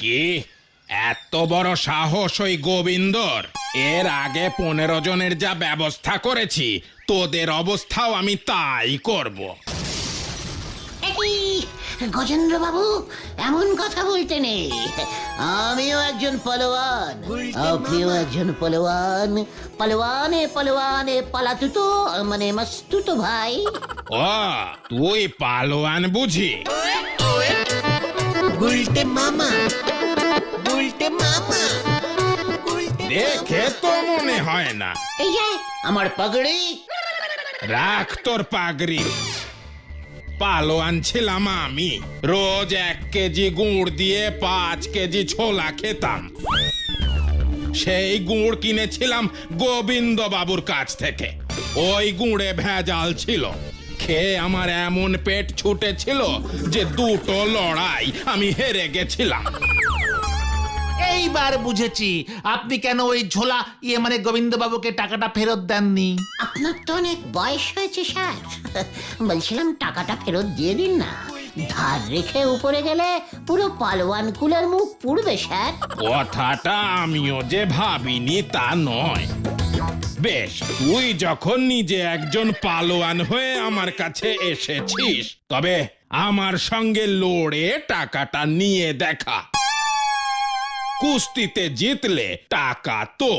কি? এত বড় সাহস ওই গোবিন্দর। এর আগে পনেরো জনের যা ব্যবস্থা করেছি তোদের অবস্থাও আমি তাই করব। গজেন্দ্র বাবু এমন কথা বলতে নেই। আমিও একজন পালোয়ান আপনিও একজন পালোয়ান। পালোয়ানে পালোয়ানে পালাতুতো মানে মাস্তুতো ভাই। ও তুই পালোয়ান বুঝি? গুলটে মামা গুলটে মামা দেখে তো মনে হয় না। এই যে আমার পাগড়ি। রাখ তোর পাগড়ি। পালোয়ান ছিলাম আমি। রোজ এক কেজি গুড় দিয়ে পাঁচ কেজি ছোলা খেতাম। সেই গুড় কিনেছিলাম গোবিন্দ বাবুর কাছ থেকে। ওই গুড়ে ভেজাল ছিল। খেয়ে আমার এমন পেট ছুটেছিল যে দুটো লড়াই আমি হেরে গেছিলাম। এইবার বুঝেছি। আপনি কেন ওই ঝোলা ইয়ে মানে গোবিন্দবাবুকে টাকাটা ফেরত দেননি? আপনার তো অনেক বয়স হয়েছে স্যার। বলছিলাম টাকাটা ফেরত দিয়ে দিন না। ধার রেখে উপরে গেলে পুরো পালোয়ান কুলের মুখ পুড়বে স্যার। কথাটা আমিও যে ভাবিনি তা নয়। বেশ তুই যখন নিজে একজন পালোয়ান হয়ে আমার কাছে এসেছিস তবে আমার সঙ্গে লড়ে টাকাটা নিয়ে দেখা। কুস্তিতে জিতলে টাকা তো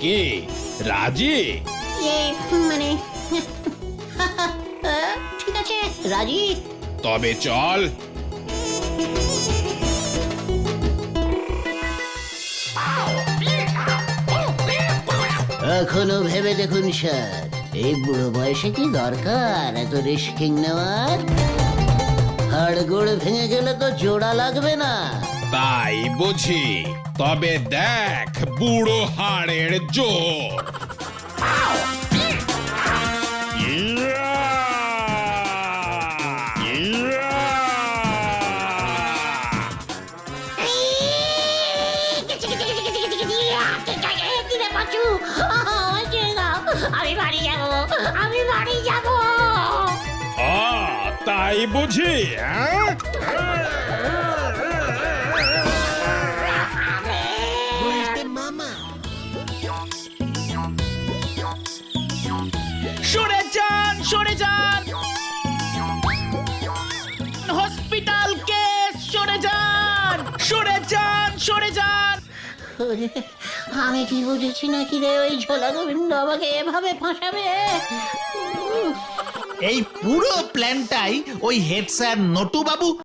কি? রাজি? মানে ঠিক আছে রাজি। তবে চল। এখনও ভেবে দেখুন স্যার এই বুড়ো বয়সে কি দরকার এত রিস্কিং নেওয়ার হাড়গোড় ভেঙে গেলে তো জোড়া লাগবে না তাই বুঝি তবে দেখ বুড়ো হাড়ের জোর আমি বাড়ি যাব। আ, তাই বুঝি হ্যাঁ? সরে যান সরে যান। হসপিটাল কেস সরে যান সরে যান সরে যান। আমি কি বুঝেছি নাকি রে ওই ঝোলা গোবিন্দ আমাকে এভাবে ফাঁসাবে? এই পুরো প্ল্যানটাই ওই হেড স্যার নটু বাবু